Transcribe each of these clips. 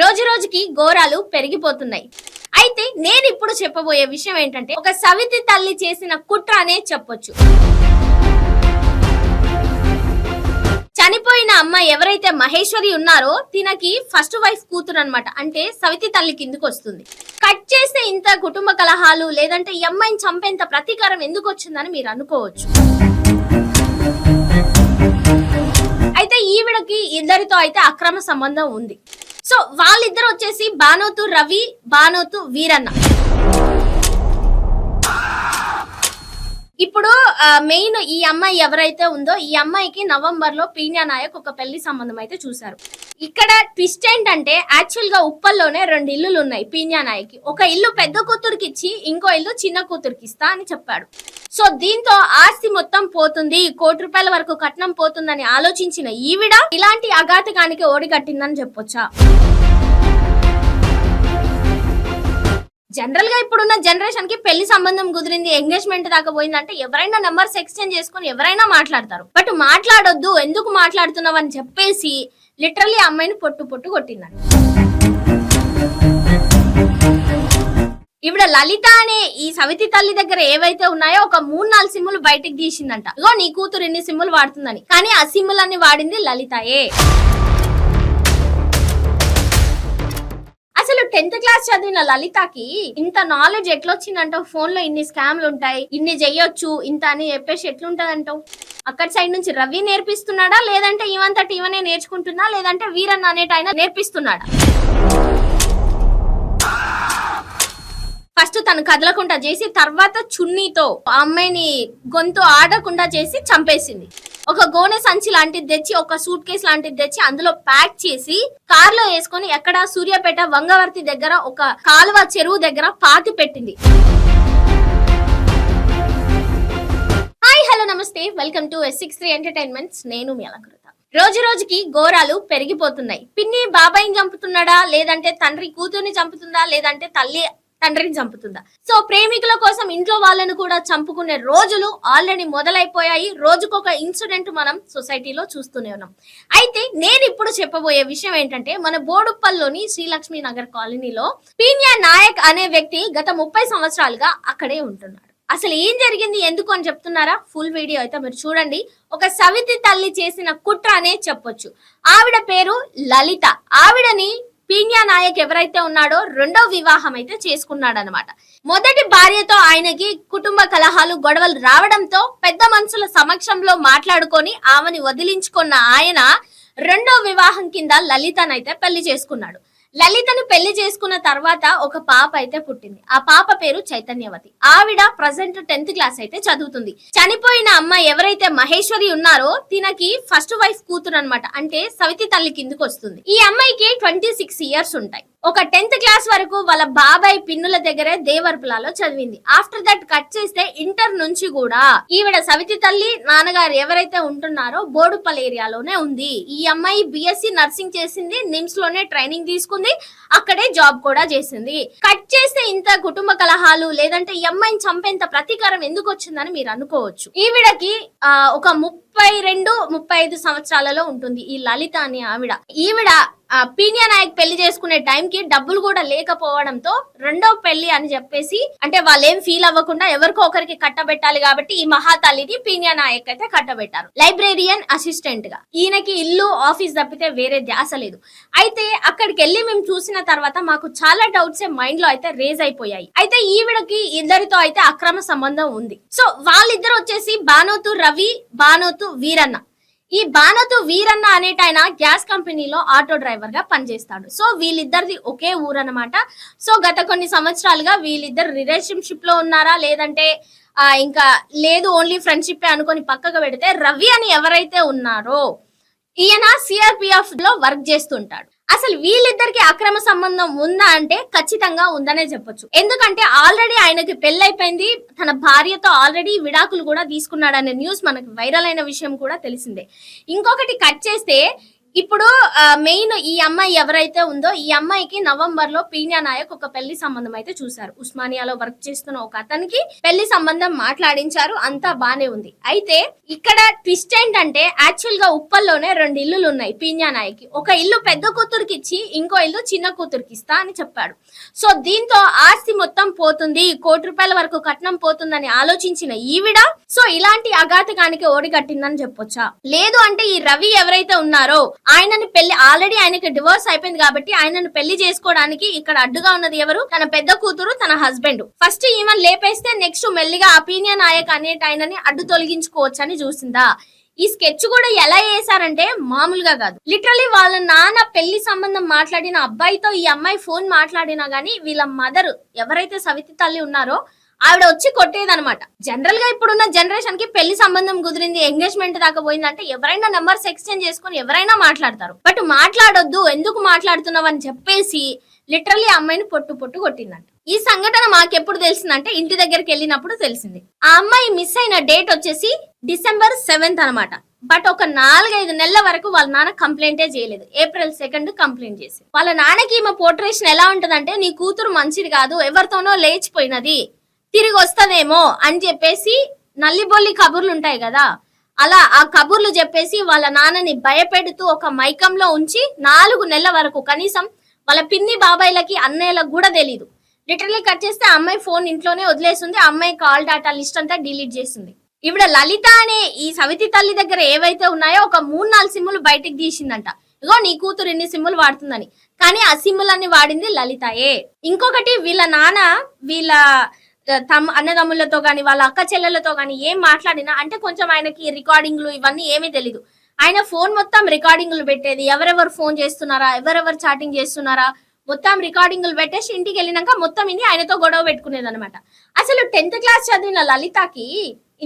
రోజు రోజుకి ఘోరాలు పెరిగిపోతున్నాయి. అయితే నేను ఇప్పుడు చెప్పబోయే విషయం ఏంటంటే ఒక సవితి తల్లి చేసిన కుట్ర అనే చెప్పొచ్చు. చనిపోయిన అమ్మ ఎవరైతే మహేశ్వరి ఉన్నారో తినకి ఫస్ట్ వైఫ్ కూతురు అనమాట అంటే సవితి తల్లి కిందకు వస్తుంది. కట్ చేస్తే ఇంత కుటుంబ కలహాలు లేదంటే ఈ అమ్మాయిని చంపేంత ప్రతీకారం ఎందుకు వచ్చిందని మీరు అనుకోవచ్చు. అయితే ఈవిడకి ఇద్దరితో అయితే అక్రమ సంబంధం ఉంది. సో వాళ్ళిద్దరు వచ్చేసి బానోతు రవి బానోతు వీరన్న. ఇప్పుడు మెయిన్ ఈ అమ్మాయి ఎవరైతే ఉందో ఈ అమ్మాయికి నవంబర్లో పీన్యా నాయక్ ఒక పెళ్ళి సంబంధం అయితే చూశారు. ఇక్కడ ట్విస్ట్ ఏంటంటే యాక్చువల్గా ఉప్పల్లోనే రెండు ఇల్లులు ఉన్నాయి పీన్యా నాయక్ ఒక ఇల్లు పెద్ద కూతురికి ఇచ్చి ఇంకో ఇల్లు చిన్న కూతురికి ఇస్తా అని చెప్పాడు. సో దీంతో ఆస్తి మొత్తం పోతుంది కోటి రూపాయల వరకు కట్నం పోతుందని ఆలోచించిన ఈవిడ ఇలాంటి అఘాతకానికి ఓడిగట్టిందని చెప్పొచ్చా? జనరల్గా ఇప్పుడున్న జనరేషన్కి పెళ్ళి సంబంధం కుదిరింది ఎంగేజ్మెంట్ దాకా పోయిందంటే ఎవరైనా నెంబర్స్ ఎక్స్చేంజ్ చేసుకుని ఎవరైనా మాట్లాడతారు. బట్ మాట్లాడొద్దు ఎందుకు మాట్లాడుతున్నావు అని చెప్పేసి లిటరలీ అమ్మాయిని పొట్టు పొట్టు కొట్టిందండి ఇవిడ లలిత అనే ఈ సవితి తల్లి దగ్గర ఏవైతే ఉన్నాయో ఒక మూడు నాలుగు సిమ్ములు బయటకు తీసిందంట. ఇగో నీ కూతురు ఇన్ని సిమ్ములు వాడుతుందని. కానీ ఆ సిమ్ములన్నీ వాడింది లలితయే. అసలు టెన్త్ క్లాస్ చదివిన లలితకి ఇంత నాలెడ్జ్ ఎట్లొచ్చిందంటావు? ఫోన్లో ఇన్ని స్కామ్లు ఉంటాయి ఇన్ని చెయ్యొచ్చు ఇంత అని చెప్పేసి ఎట్లుంటదంటావు? అక్కడ సైడ్ నుంచి రవి నేర్పిస్తున్నాడా? లేదంటే ఇవంతటి ఇవనే నేర్చుకుంటున్నా లేదంటే వీరన్న అనేట ఆయన నేర్పిస్తున్నాడా? తను కదలకుండా చేసి తర్వాత చున్నీతో ఆ అమ్మాయిని గొంతు ఆడకుండా చేసి చంపేసింది. ఒక గోనె సంచి లాంటిది తెచ్చి ఒక సూట్ కేస్ లాంటిది తెచ్చి అందులో ప్యాక్ చేసి కార్లో వేసుకొని ఎక్కడ సూర్యాపేట వంగవర్తి దగ్గర ఒక కాలువ చెరువు దగ్గర పాతి పెట్టింది. హాయ్ హలో నమస్తే. Welcome to S six three entertainments. నేను మీ అలంకృత. రోజు రోజుకి ఘోరాలు పెరిగిపోతున్నాయి. పిన్ని బాబాయిని చంపుతున్నాడా? లేదంటే తండ్రి కూతుర్ని చంపుతుందా? లేదంటే తల్లి తండ్రిని చంపుతుందా? సో ప్రేమికుల కోసం ఇంట్లో వాళ్ళను కూడా చంపుకునే రోజులు ఆల్రెడీ మొదలైపోయాయి. రోజుకొక ఇన్సిడెంట్ మనం సొసైటీలో చూస్తూనే ఉన్నాం. అయితే నేను ఇప్పుడు చెప్పబోయే విషయం ఏంటంటే మన బోడుప్పల్లోని శ్రీలక్ష్మి నగర్ కాలనీలో పీన్యా నాయక్ అనే వ్యక్తి గత ముప్పై సంవత్సరాలుగా అక్కడే ఉంటున్నాడు. అసలు ఏం జరిగింది? ఎందుకు అని చెప్తున్నారా? ఫుల్ వీడియో అయితే మీరు చూడండి. ఒక సవితి తల్లి చేసిన కుట్ర అనే చెప్పొచ్చు. ఆవిడ పేరు లలిత. ఆవిడని పీన్యా నాయక్ ఎవరైతే ఉన్నాడో రెండో వివాహం అయితే చేసుకున్నాడు అనమాట మొదటి భార్యతో ఆయనకి కుటుంబ కలహాలు గొడవలు రావడంతో పెద్ద మనుషుల సమక్షంలో మాట్లాడుకొని ఆమెని వదిలించుకున్న ఆయన రెండో వివాహం కింద లలితనైతే పెళ్ళి చేసుకున్నాడు. లలితను పెళ్ళి చేసుకున్న తర్వాత ఒక పాప అయితే పుట్టింది. ఆ పాప పేరు చైతన్యవతి. ఆవిడ ప్రజెంట్ టెన్త్ క్లాస్ అయితే చదువుతుంది. చనిపోయిన అమ్మ ఎవరైతే మహేశ్వరి ఉన్నారో తినకి ఫస్ట్ వైఫ్ కూతురు అనమాట అంటే సవితి తల్లి కిందకు వస్తుంది ఈ అమ్మాయికి ట్వంటీ సిక్స్ ఇయర్స్ ఉంటాయి. ఒక టెన్త్ క్లాస్ వరకు వాళ్ళ బాబాయ్ పిన్నుల దగ్గరే దేవరపులాలో చదివింది. ఆఫ్టర్ దట్ కట్ చేస్తే ఇంటర్ నుంచి కూడా ఈవిడ సవితి తల్లి నాన్నగారు ఎవరైతే ఉంటున్నారో బోడుపల్ ఏరియాలోనే ఉంది. ఈ అమ్మాయి బిఎస్సి నర్సింగ్ చేసింది నిమ్స్లోనే ట్రైనింగ్ తీసుకుంది అక్కడే జాబ్ కూడా చేసింది. కట్ చేస్తే ఇంత కుటుంబ కలహాలు లేదంటే ఈ అమ్మాయిని చంపేంత ప్రతీకారం ఎందుకు వచ్చిందని మీరు అనుకోవచ్చు. ఈవిడకి ఒక ముప్పై ముప్పై రెండు ముప్పై ఐదు సంవత్సరాలలో ఉంటుంది ఈ లలిత అనే ఆవిడ. ఈవిడ పీనియా నాయక్ పెళ్ళి చేసుకునే టైంకి డబ్బులు కూడా లేకపోవడంతో రెండో పెళ్ళి అని చెప్పేసి అంటే వాళ్ళు ఏం ఫీల్ అవ్వకుండా ఎవరికో ఒకరికి కట్టబెట్టాలి కాబట్టి ఈ మహాతల్లిది పీనియా నాయక్ అయితే కట్టబెట్టారు. లైబ్రేరియన్ అసిస్టెంట్గా. ఈయనకి ఇల్లు ఆఫీస్ తప్పితే వేరే ధ్యాస లేదు. అయితే అక్కడికి వెళ్ళి మేము చూసిన తర్వాత మాకు చాలా డౌట్స్ మైండ్లో అయితే రేజ్ అయిపోయాయి. అయితే ఈవిడకి ఇద్దరితో అయితే అక్రమ సంబంధం ఉంది. సో వాళ్ళిద్దరు వచ్చేసి బానోతు రవి బానోతు వీరన్న. ఈ బానతు వీరన్న అనేట ఆయన గ్యాస్ కంపెనీలో ఆటో డ్రైవర్గా పనిచేస్తాడు. సో వీళ్ళిద్దరిది ఒకే ఊరు అనమాట సో గత కొన్ని సంవత్సరాలుగా వీళ్ళిద్దరు రిలేషన్షిప్లో ఉన్నారా? లేదంటే ఆ, ఇంకా లేదు ఓన్లీ ఫ్రెండ్షిప్ అనుకొని పక్కకు పెడితే రవి అని ఎవరైతే ఉన్నారో ఈయన సిఆర్పిఎఫ్లో వర్క్ చేస్తుంటాడు. అసలు వీళ్ళిద్దరికి అక్రమ సంబంధం ఉందా అంటే ఖచ్చితంగా ఉందనే చెప్పొచ్చు. ఎందుకంటే ఆల్రెడీ ఆయనకి పెళ్ళైపోయింది. తన భార్యతో ఆల్రెడీ విడాకులు కూడా తీసుకున్నాడనే న్యూస్ మనకు వైరల్ అయిన విషయం కూడా తెలిసిందే. ఇంకొకటి కట్ చేస్తే ఇప్పుడు మెయిన్ ఈ అమ్మాయి ఎవరైతే ఉందో ఈ అమ్మాయికి నవంబర్లో పీనియా నాయక్ ఒక పెళ్ళి సంబంధం అయితే చూశారు. ఉస్మానియాలో వర్క్ చేస్తున్న ఒక అతనికి పెళ్ళి సంబంధం మాట్లాడించారు. అంతా బానే ఉంది. అయితే ఇక్కడ ట్విస్ట్ ఏంటంటే యాక్చువల్గా ఉప్పల్లోనే రెండు ఇల్లులు ఉన్నాయి పీనియా నాయక్ ఒక ఇల్లు పెద్ద కూతురికి ఇచ్చి ఇంకో ఇల్లు చిన్న కూతురికి ఇస్తా అని చెప్పాడు. సో దీంతో ఆస్తి మొత్తం పోతుంది కోటి రూపాయల వరకు కట్నం పోతుందని ఆలోచించిన ఈవిడ సో ఇలాంటి అఘాతకానికి ఓడిగట్టిందని చెప్పొచ్చా? లేదు అంటే ఈ రవి ఎవరైతే ఉన్నారో ఆయనని పెళ్ళి ఆల్రెడీ ఆయనకి డివోర్స్ అయిపోయింది కాబట్టి ఆయనను పెళ్ళి చేసుకోవడానికి ఇక్కడ అడ్డుగా ఉన్నది ఎవరు? తన పెద్ద కూతురు తన హస్బెండ్ ఫస్ట్ ఈమెను లేపేస్తే నెక్స్ట్ మెల్లిగా అపీనియన్ నాయక్ అనేట ఆయనని అడ్డు తొలగించుకోవచ్చు అని చూసిందా? ఈ స్కెచ్ కూడా ఎలా వేసారంటే మామూలుగా కాదు. లిటరలీ వాళ్ళ నాన్న పెళ్ళి సంబంధం మాట్లాడిన అబ్బాయితో ఈ అమ్మాయి ఫోన్ మాట్లాడినా గానీ వీళ్ళ మదర్ ఎవరైతే సవితి తల్లి ఉన్నారో ఆవిడ వచ్చి కొట్టేదనమాట జనరల్గా ఇప్పుడున్న జనరేషన్కి పెళ్ళి సంబంధం కుదిరింది ఎంగేజ్మెంట్ దాకా పోయిందంటే ఎవరైనా నెంబర్స్ ఎక్స్చేంజ్ చేసుకుని ఎవరైనా మాట్లాడతారు. బట్ మాట్లాడొద్దు ఎందుకు మాట్లాడుతున్నావు అని చెప్పేసి లిటరలీ అమ్మాయిని పొట్టు పొట్టు కొట్టిందంట. ఈ సంఘటన మాకెప్పుడు తెలిసిందంటే ఇంటి దగ్గరికి వెళ్ళినప్పుడు తెలిసింది. ఆ అమ్మాయి మిస్ అయిన డేట్ వచ్చేసి డిసెంబర్ సెవెంత్ అన్నమాట. బట్ ఒక నాలుగైదు నెలల వరకు వాళ్ళ నాన్న కంప్లైంటే చేయలేదు. ఏప్రిల్ సెకండ్ కంప్లైంట్ చేసి. వాళ్ళ నాన్నకి ఈమె పోర్ట్రేషన్ ఎలా ఉంటదంటే నీ కూతురు మంచిది కాదు ఎవరితోనో లేచిపోయినది. తిరిగి వస్తుందేమో అని చెప్పేసి నల్లిబొల్లి కబుర్లు ఉంటాయి కదా అలా ఆ కబుర్లు చెప్పేసి వాళ్ళ నాన్నని భయపెడుతూ ఒక మైకంలో ఉంచి నాలుగు నెలల వరకు కనీసం వాళ్ళ పిన్ని బాబాయ్లకి అన్నయ్యలకు కూడా తెలీదు. లిటరలీ కట్ చేస్తే అమ్మాయి ఫోన్ ఇంట్లోనే వదిలేస్తుంది అమ్మాయి కాల్ డాటా లిస్ట్ అంతా డిలీట్ చేస్తుంది. ఇవిడ లలిత అనే ఈ సవితి తల్లి దగ్గర ఏవైతే ఉన్నాయో ఒక మూడు నాలుగు సిమ్ములు బయటకు తీసిందంట. ఇగో నీ కూతురు ఇన్ని సిమ్ములు వాడుతుందని. కానీ ఆ సిమ్ములన్నీ వాడింది లలితయే. ఇంకొకటి వీళ్ళ నాన్న వీళ్ళ తమ అన్నదమ్ములతో కానీ వాళ్ళ అక్క చెల్లెలతో కానీ ఏం మాట్లాడినా అంటే కొంచెం ఆయనకి రికార్డింగ్లు ఇవన్నీ ఏమీ తెలీదు. ఆయన ఫోన్ మొత్తం రికార్డింగ్లు పెట్టేది. ఎవరెవరు ఫోన్ చేస్తున్నారా? ఎవరెవరు చాటింగ్ చేస్తున్నారా? మొత్తం రికార్డింగ్లు పెట్టేసి ఇంటికి వెళ్ళినాక మొత్తం ఇన్ని ఆయనతో గొడవ పెట్టుకునేది అనమాట అసలు టెన్త్ క్లాస్ చదివిన లలితకి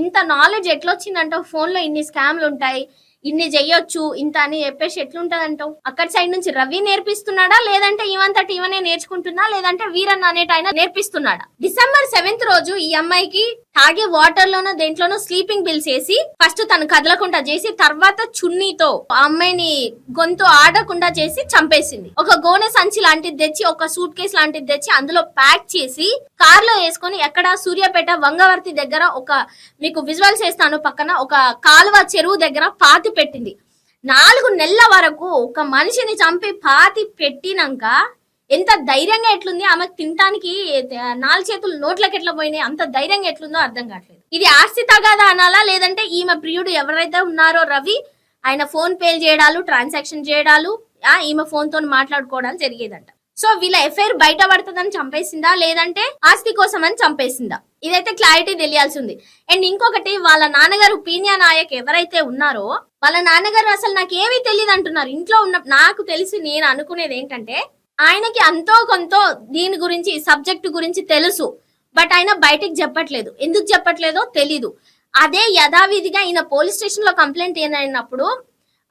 ఇంత నాలెడ్జ్ ఎట్లొచ్చిందంటే ఫోన్లో ఇన్ని స్కామ్లు ఉంటాయి. ఇన్ని చెయ్యొచ్చు ఇంత అని చెప్పేసి ఎట్లుంటదంటావు? అక్కడి సైడ్ నుంచి రవి నేర్పిస్తున్నాడా? లేదంటే ఇవంతటి ఇవనే నేర్చుకుంటున్నా లేదంటే వీరన్ అనేట ఆయన నేర్పిస్తున్నాడా? డిసెంబర్ సెవెంత్ రోజు ఈ అమ్మాయికి తాగే వాటర్ లోనో దేంట్లోనో స్లీపింగ్ బిల్స్ వేసి ఫస్ట్ తను కదలకుండా చేసి తర్వాత చున్నీతో ఆ అమ్మాయిని గొంతు ఆడకుండా చేసి చంపేసింది. ఒక గోనె సంచి లాంటిది తెచ్చి ఒక సూట్ కేస్ లాంటిది తెచ్చి అందులో ప్యాక్ చేసి కార్లో వేసుకొని ఎక్కడ సూర్యాపేట వంగవర్తి దగ్గర ఒక మీకు విజువల్స్ వేస్తాను పక్కన ఒక కాలువ చెరువు దగ్గర పాతి పెట్టింది నాలుగు నెలల వరకు ఒక మనిషిని చంపి పాతి పెట్టినాక ఎంత ధైర్యంగా ఎట్లుంది? ఆమె తినటానికి నాలుగు చేతులు నోట్లకి ఎట్లా పోయినాయి? అంత ధైర్యంగా ఎట్లుందో అర్థం కావట్లేదు. ఇది ఆస్తి తగాదా అనాలా? లేదంటే ఈమె ప్రియుడు ఎవరైతే ఉన్నారో రవి ఆయన ఫోన్ పే చేయడాలు ట్రాన్సాక్షన్ చేయడాలు ఆ ఈమె ఫోన్తో మాట్లాడుకోవడాలు జరిగేదంట. సో వీళ్ళ ఎఫ్ఐఆర్ బయట పడుతుందని చంపేసిందా? లేదంటే ఆస్తి కోసం అని చంపేసిందా? ఇదైతే క్లారిటీ తెలియాల్సి ఉంది. అండ్ ఇంకొకటి వాళ్ళ నాన్నగారు పీనియా నాయక్ ఎవరైతే ఉన్నారో వాళ్ళ నాన్నగారు అసలు నాకు ఏమీ తెలియదు అంటున్నారు. ఇంట్లో ఉన్న నాకు తెలిసి నేను అనుకునేది ఏంటంటే ఆయనకి అంతో కొంత దీని గురించి సబ్జెక్ట్ గురించి తెలుసు. బట్ ఆయన బయటికి చెప్పట్లేదు. ఎందుకు చెప్పట్లేదో తెలీదు. అదే యథావిధిగా ఈయన పోలీస్ స్టేషన్లో కంప్లైంట్ ఏనైనప్పుడు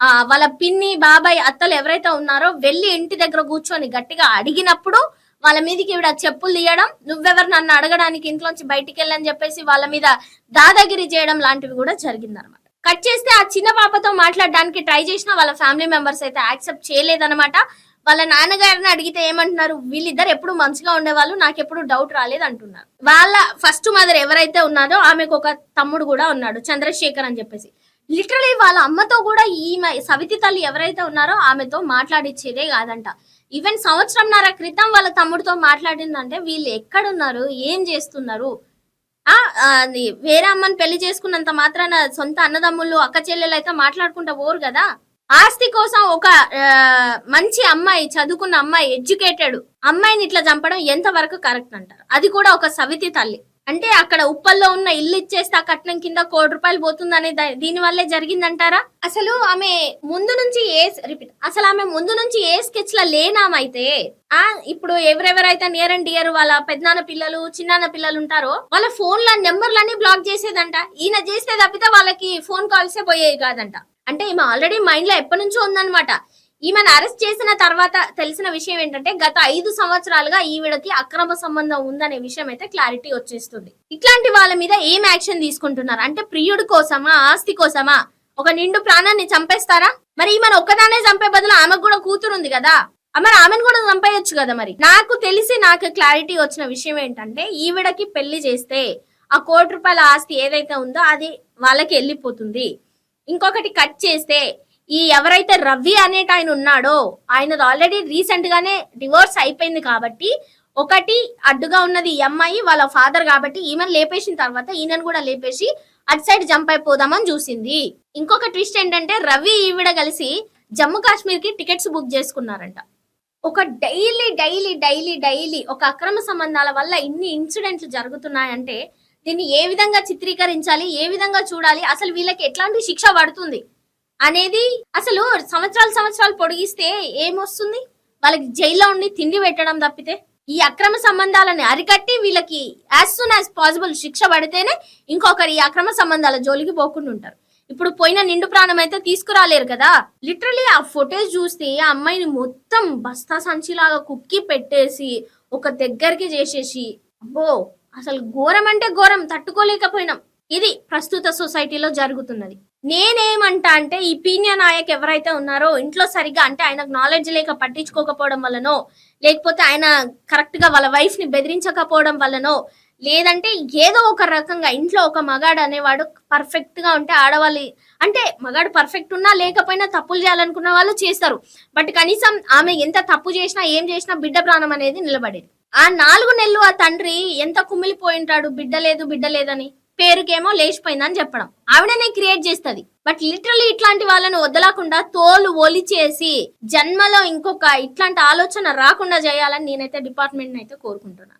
ఆ వాళ్ళ పిన్ని బాబాయ్ అత్తలు ఎవరైతే ఉన్నారో వెళ్ళి ఇంటి దగ్గర కూర్చొని గట్టిగా అడిగినప్పుడు వాళ్ళ మీదకి ఇవిడ చెప్పులు తీయడం నువ్వెవరు నన్ను అడగడానికి ఇంట్లోంచి బయటికి వెళ్ళని చెప్పేసి వాళ్ళ మీద దాదాగిరి చేయడం లాంటివి కూడా జరిగిందనమాట కట్ చేస్తే ఆ చిన్న పాపతో మాట్లాడడానికి ట్రై చేసిన వాళ్ళ ఫ్యామిలీ మెంబర్స్ అయితే యాక్సెప్ట్ చేయలేదన్నమాట. వాళ్ళ నాన్నగారిని అడిగితే ఏమంటున్నారు? వీళ్ళిద్దరు ఎప్పుడు మంచిగా ఉండేవాళ్ళు? నాకు ఎప్పుడు డౌట్ రాలేదు అంటున్నారు. వాళ్ళ ఫస్ట్ మదర్ ఎవరైతే ఉన్నారో ఆమెకు ఒక తమ్ముడు కూడా ఉన్నాడు చంద్రశేఖర్ అని చెప్పేసి. లిటరలీ వాళ్ళ అమ్మతో కూడా ఈమె సవితి తల్లి ఎవరైతే ఉన్నారో ఆమెతో మాట్లాడిచ్చేదే కాదంట. ఈవెన్ సంవత్సరంన్నర క్రితం వాళ్ళ తమ్ముడితో మాట్లాడిందంటే వీళ్ళు ఎక్కడున్నారు? ఏం చేస్తున్నారు? అది వేరే అమ్మని పెళ్ళి చేసుకున్నంత మాత్రాన సొంత అన్నదమ్ములు అక్క చెల్లెలు అయితే మాట్లాడుకుంటా పోరు కదా? ఆస్తి కోసం ఒక మంచి అమ్మాయి చదువుకున్న అమ్మాయి ఎడ్యుకేటెడ్ అమ్మాయిని ఇట్లా చంపడం ఎంత వరకు కరెక్ట్ అంటారు? అది కూడా ఒక సవితి తల్లి. అంటే అక్కడ ఉప్పల్లో ఉన్న ఇల్లు ఇచ్చేస్తే ఆ కట్నం కింద కోటి రూపాయలు పోతుందనే దీని వల్లే జరిగిందంటారా? అసలు ఆమె ముందు నుంచి ఏ రిపీట్ అసలు ఆమె ముందు నుంచి ఏ స్కెచ్ లా లేనామైతే ఆ ఇప్పుడు ఎవరెవరైతే నియర్ అండ్ డియర్ వాళ్ళ పెద్దనాన్న పిల్లలు చిన్నాన్న పిల్లలు ఉంటారో వాళ్ళ ఫోన్ల నెంబర్లన్నీ బ్లాక్ చేసేదంట. ఈయన చేస్తే తప్పితే వాళ్ళకి ఫోన్ కాల్సే పోయేవి కాదంట. అంటే ఈమె ఆల్రెడీ మైండ్లో ఎప్పటి నుంచో ఉందన్నమాట. ఈమెను అరెస్ట్ చేసిన తర్వాత తెలిసిన విషయం ఏంటంటే గత ఐదు సంవత్సరాలుగా ఈవిడకి అక్రమ సంబంధం ఉందనే విషయం అయితే క్లారిటీ వచ్చేస్తుంది. ఇట్లాంటి వాళ్ళ మీద ఏం యాక్షన్ తీసుకుంటున్నారు? అంటే ప్రియుడి కోసమా ఆస్తి కోసమా? ఒక నిండు ప్రాణాన్ని చంపేస్తారా? మరి ఈమెను ఒక్కదానే చంపే బదులు ఆమెకు కూడా కూతురు ఉంది కదా? మరి ఆమెను కూడా చంపేయొచ్చు కదా మరి? నాకు తెలిసి నాకు క్లారిటీ వచ్చిన విషయం ఏంటంటే ఈవిడకి పెళ్ళి చేస్తే ఆ కోటి రూపాయల ఆస్తి ఏదైతే ఉందో అది వాళ్ళకి వెళ్ళిపోతుంది. ఇంకొకటి కట్ చేస్తే ఈ ఎవరైతే రవి అనేట ఆయన ఉన్నాడో ఆయనది ఆల్రెడీ రీసెంట్ గానే డివోర్స్ అయిపోయింది కాబట్టి ఒకటి అడ్డుగా ఉన్నది ఈ అమ్మాయి వాళ్ళ ఫాదర్ కాబట్టి ఈమెను లేపేసిన తర్వాత ఈయనను కూడా లేపేసి అటు సైడ్ జంప్ అయిపోదామని చూసింది. ఇంకొక ట్విస్ట్ ఏంటంటే రవి ఈవిడ కలిసి జమ్మూ కాశ్మీర్కి టికెట్స్ బుక్ చేసుకున్నారంట. ఒక డైలీ డైలీ డైలీ డైలీ ఒక అక్రమ సంబంధాల వల్ల ఇన్ని ఇన్సిడెంట్లు జరుగుతున్నాయంటే దీన్ని ఏ విధంగా చిత్రీకరించాలి ఏ విధంగా చూడాలి అసలు వీళ్ళకి ఎట్లాంటి శిక్ష పడుతుంది? అనేది అసలు సంవత్సరాలు సంవత్సరాలు పొడిగిస్తే ఏమొస్తుంది? వాళ్ళకి జైల్లో ఉండి తిండి పెట్టడం తప్పితే ఈ అక్రమ సంబంధాలని అరికట్టి వీళ్ళకి యాజ్ సూన్ యాజ్ పాసిబుల్ శిక్ష పడితేనే ఇంకొకరు ఈ అక్రమ సంబంధాల జోలికి పోకుండా ఉంటారు. ఇప్పుడు పోయిన నిండు ప్రాణం అయితే తీసుకురాలేరు కదా? లిటరలీ ఆ ఫొటేజ్ చూస్తే ఆ అమ్మాయిని మొత్తం బస్తా సంచిలాగా కుక్కి పెట్టేసి ఒక దగ్గరికి చేసేసి అబ్బో! అసలు ఘోరం అంటే ఘోరం తట్టుకోలేకపోయినాం. ఇది ప్రస్తుత సొసైటీలో జరుగుతున్నది. నేనేమంటా అంటే ఈ పీన్య నాయక్ ఎవరైతే ఉన్నారో ఇంట్లో సరిగా అంటే ఆయనకు నాలెడ్జ్ లేక పట్టించుకోకపోవడం వల్లనో లేకపోతే ఆయన కరెక్ట్గా వాళ్ళ వైఫ్ని బెదిరించకపోవడం వల్లనో లేదంటే ఏదో ఒక రకంగా ఇంట్లో ఒక మగాడు అనేవాడు పర్ఫెక్ట్గా ఉంటే ఆడవాళ్ళు అంటే మగాడు పర్ఫెక్ట్ ఉన్నా లేకపోయినా తప్పులు చేయాలనుకున్న వాళ్ళు చేస్తారు. బట్ కనీసం ఆమె ఎంత తప్పు చేసినా ఏం చేసినా బిడ్డ ప్రాణం అనేది నిలబడేది. ఆ నాలుగు నెలలు ఆ తండ్రి ఎంత కుమిలిపోయి ఉంటాడు బిడ్డ లేదు బిడ్డ లేదని. పేరుకేమో లేచిపోయిందని చెప్పడం. ఆవిడనే క్రియేట్ చేస్తది. బట్ లిటరలీ ఇట్లాంటి వాళ్ళని వదలకుండా తోలు ఒలిచేసి జన్మలో ఇంకొక ఇట్లాంటి ఆలోచన రాకుండా చేయాలని నేనైతే డిపార్ట్మెంట్ అయితే కోరుకుంటున్నాను.